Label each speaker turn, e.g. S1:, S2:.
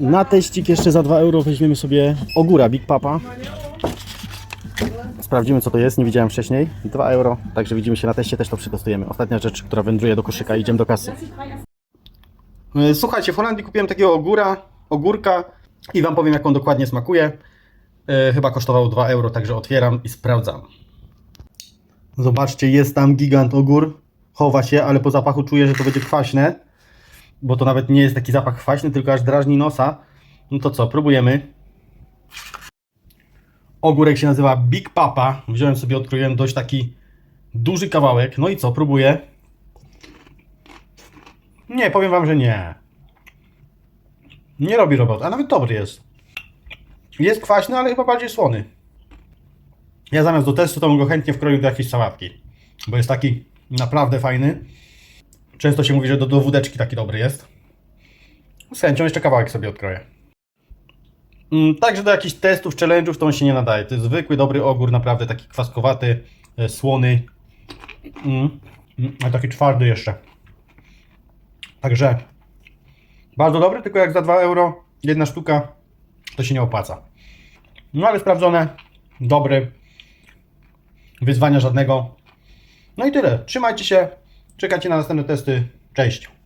S1: Na teścik jeszcze za 2 euro weźmiemy sobie ogóra Big Papa. Sprawdzimy co to jest, nie widziałem wcześniej. 2 euro, także widzimy się na teście, też to przetestujemy. Ostatnia rzecz, która wędruje do koszyka, idziemy do kasy. E, Słuchajcie, w Holandii kupiłem takiego ogóra, ogórka i Wam powiem jak on dokładnie smakuje. E, Chyba kosztował 2 euro, także otwieram i sprawdzam. Zobaczcie, jest tam gigant ogór. Chowa się, ale po zapachu czuję, że to będzie kwaśne. Bo to nawet nie jest taki zapach kwaśny, tylko aż drażni nosa. No to co, próbujemy. Ogórek się nazywa Big Papa. Wziąłem sobie, odkroiłem dość taki duży kawałek. No i co, próbuję. Nie, powiem wam, że nie. Nie robi robot, a nawet dobry jest. Jest kwaśny, ale chyba bardziej słony. Ja zamiast do testu to bym go chętnie wkroił do jakiejś sałatki. Bo jest taki naprawdę fajny. Często się mówi, że do, do wódeczki taki dobry jest. Z chęcią jeszcze kawałek sobie odkroję. Mm, Także do jakichś testów, challenge'ów to on się nie nadaje. To jest zwykły, dobry ogór, naprawdę taki kwaskowaty, e, słony. Mm, mm, ale taki twardy jeszcze. Także bardzo dobry, tylko jak za 2 euro jedna sztuka, to się nie opłaca. No ale sprawdzone, dobry, wyzwania żadnego. No i tyle. Trzymajcie się, czekajcie na następne testy. Cześć.